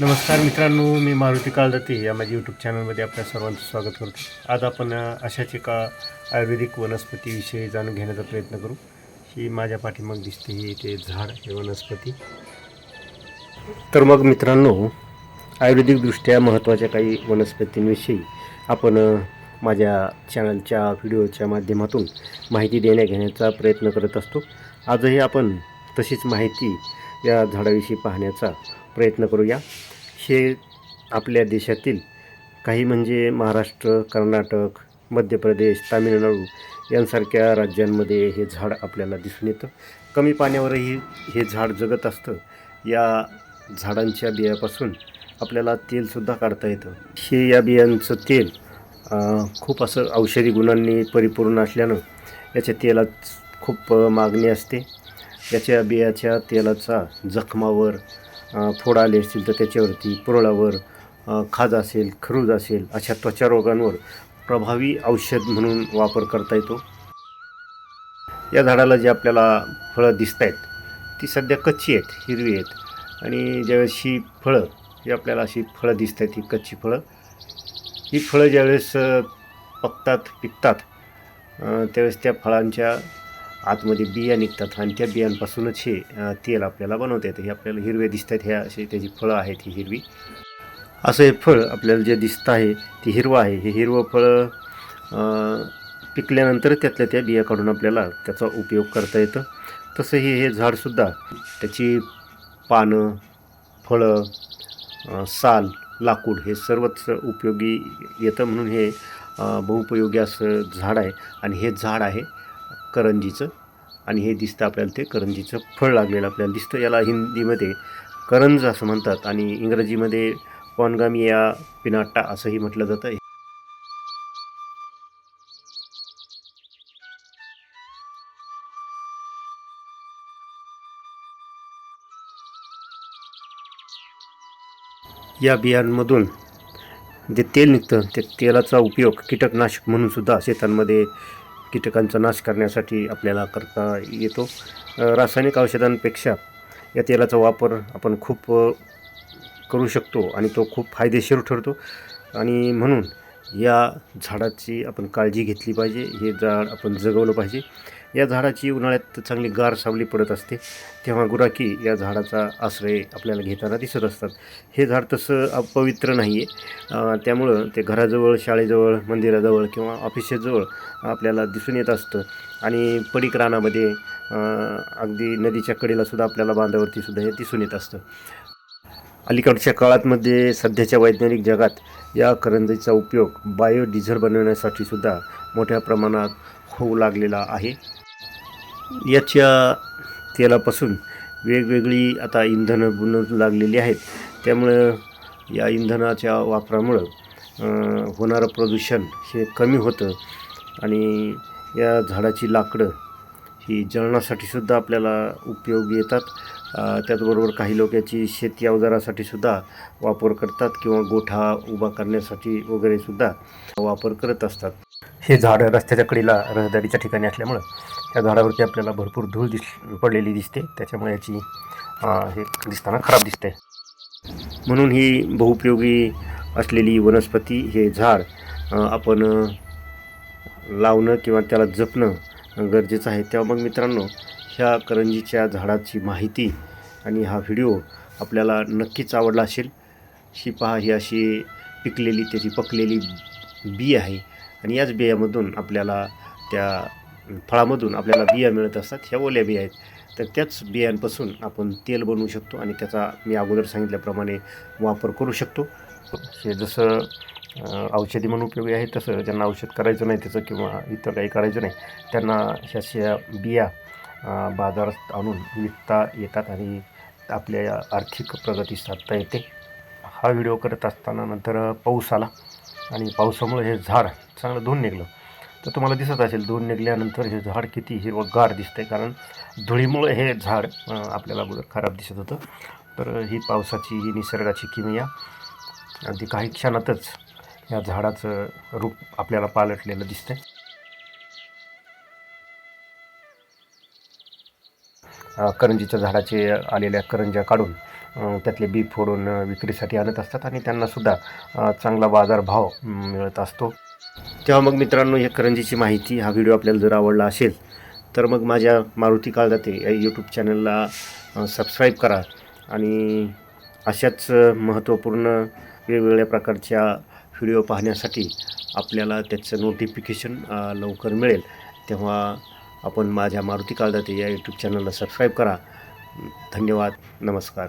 नमस्कार मित्रांनो मी मारुती काळदत्ते या माझ्या यूट्यूब चॅनलमध्ये आपल्या सर्वांचं स्वागत करतो. आज आपण अशाच एका आयुर्वेदिक वनस्पतीविषयी जाणून घेण्याचा प्रयत्न करू. ही माझ्या पाठीमाग दिसते ही ते झाड हे वनस्पती. तर मग मित्रांनो आयुर्वेदिकदृष्ट्या महत्त्वाच्या काही वनस्पतींविषयी आपण माझ्या चॅनलच्या व्हिडिओच्या माध्यमातून माहिती देण्या घेण्याचा प्रयत्न करत असतो. आजही आपण तशीच माहिती या झाडाविषयी पाहण्याचा प्रयत्न करूया. हे आपल्या देशातील काही म्हणजे महाराष्ट्र कर्नाटक मध्य प्रदेश तामिळनाडू यांसारख्या राज्यांमध्ये हे झाड आपल्याला दिसून येतं. कमी पाण्यावरही हे झाड जगत असतं. या झाडांच्या बियापासून आपल्याला तेलसुद्धा काढता येतं. हे या बियांचं तेल खूप असं औषधी गुणांनी परिपूर्ण असल्यानं याच्या तेलात खूप मागणी असते. याच्या बियाच्या तेलाचा जखमावर फोड आले असतील तर त्याच्यावरती पुरळावर खाज असेल खरूज असेल अशा त्वचा रोगांवर प्रभावी औषध म्हणून वापर करता येतो. या झाडाला जे आपल्याला फळं दिसत आहेत ती सध्या कच्ची आहेत हिरवी आहेत. आणि ज्यावेळेस ही फळं जी आपल्याला अशी फळं दिसत आहेत ही कच्ची फळं ही फळं ज्यावेळेस पकतात पिकतात त्यावेळेस त्या फळांच्या आतमध्ये बिया निघतात आणि त्या बियांपासूनच हे तेल आपल्याला बनवता येतं. हे आपल्याला हिरवे दिसत आहेत ह्या असे त्याची फळं आहेत ही हिरवी. असं हे फळ आपल्याला जे दिसतं आहे ते हिरवं आहे. हे हिरवं फळं पिकल्यानंतर त्यातल्या त्या बिया काढून आपल्याला त्याचा उपयोग करता येतं. तसं हे हे झाडसुद्धा त्याची पानं फळं साल लाकूड हे सर्वच उपयोगी येतं म्हणून हे बहुपयोगी असं झाड आहे. आणि हे झाड आहे करंजीचं. आणि हे दिसतं आपल्याला ते करंजीचं फळ लागलेलं आपल्याला दिसतं. याला हिंदीमध्ये करंज असं म्हणतात आणि इंग्रजीमध्ये पॉनगामिया पिनाटा असंही म्हटलं जातं. या बियांमधून जे तेल निघतं ते तेलाचा उपयोग कीटकनाशक म्हणून सुद्धा शेतांमध्ये कीटकांचा नाश करण्यासाठी आपल्याला करता येतो. रासायनिक औषधांपेक्षा या तेलाचा वापर आपण खूप करू शकतो आणि तो खूप फायदेशीर ठरतो. आणि म्हणून या झाडाची आपण काळजी घेतली पाहिजे. हे झाड आपण जगवलं पाहिजे. या झाडाची उन्हाळ्यात चांगली गार सावली पडत असते. तेव्हा गुराखी या झाडाचा आश्रय आपल्याला घेताना दिसत असतात. हे झाड तसं अपवित्र नाही आहे त्यामुळं ते घराजवळ शाळेजवळ मंदिराजवळ किंवा ऑफिसेजवळ आपल्याला दिसून येत असतं. आणि पडीक रानामध्ये अगदी नदीच्या कडेलासुद्धा आपल्याला बांधावरतीसुद्धा हे दिसून येत असतं. अलीकडच्या काळातमध्ये सध्याच्या वैज्ञानिक जगात या करंजीचा उपयोग बायोडिझेल बनवण्यासाठी सुद्धा मोठ्या प्रमाणात होऊ लागलेला आहे. याच्या तेलापासून वेगवेगळी आता इंधनं बनू लागलेली आहेत. त्यामुळं या इंधनाच्या वापरामुळं होणारं प्रदूषण हे कमी होतं आणि या झाडाची लाकडं ही जळणासाठी सुद्धा आपल्याला उपयोगी येतात. त्याचबरोबर काही लोक याची शेती अवजारासाठी सुद्धा वापर करतात किंवा गोठा उभा करण्यासाठी वगैरे सुद्धा वापर करत असतात. हे झाड रस्त्याच्या कडेला रहदारीच्या ठिकाणी असल्यामुळं या झाडावरती आपल्याला भरपूर धूळ दिस पडलेली दिसते. त्याच्यामुळे याची हे दिसताना खराब दिसते. म्हणून ही बहुपयोगी असलेली वनस्पती हे झाड आपण लावणं किंवा त्याला जपणं गरजेचं आहे. तेव्हा मग मित्रांनो ह्या करंजीच्या झाडाची माहिती आणि हा व्हिडिओ आपल्याला नक्कीच आवडला असेल. ही पहा ही अशी पिकलेली त्याची पकलेली बी आहे. आणि याच बियामधून आपल्याला त्या फळामधून आपल्याला बिया मिळत असतात. ह्या ओल्या बिया आहेत. तर त्याच बियांपासून आपण तेल बनवू शकतो आणि त्याचा मी अगोदर सांगितल्याप्रमाणे वापर करू शकतो. हे जसं औषधी म्हणून उपयोगी आहे तसं ज्यांना औषध करायचं नाही त्याचं किंवा इतर काही करायचं नाही त्यांना ह्याच्या बिया बाजारात आणून विकता येतात आणि आपल्या आर्थिक प्रगती साधता येते. हा व्हिडिओ करत असताना नंतर पाऊस आला आणि पावसामुळे हे झाड चांगलं धुवून निघलं. तर तुम्हाला दिसत असेल धुवून निघल्यानंतर हे झाड किती हिरवंगार दिसतंय कारण धुळीमुळे हे झाड आपल्याला अगोदर खराब दिसत होतं. तर ही पावसाची ही निसर्गाची किमया अगदी काही क्षणातच या झाडाचं रूप आपल्याला पालटलेलं दिसतंय. करंजीच्या झाडाचे आलेल्या करंज्या काढून त्यातले बी फोडून विक्रीसाठी आणत असतात आणि त्यांनासुद्धा चांगला बाजारभाव मिळत असतो. तेव्हा मग मित्रांनो या करंजीची माहिती हा व्हिडिओ आपल्याला जर आवडला असेल तर मग माझ्या मारुती काळदाते या यूट्यूब चॅनलला सबस्क्राईब करा. आणि अशाच महत्त्वपूर्ण वेगवेगळ्या प्रकारच्या व्हिडिओ पाहण्यासाठी आपल्याला त्याचं नोटिफिकेशन लवकर मिळेल. तेव्हा आपण माझ्या मारुती काळदाते या यूट्यूब चॅनलला सबस्क्राईब करा. धन्यवाद. नमस्कार.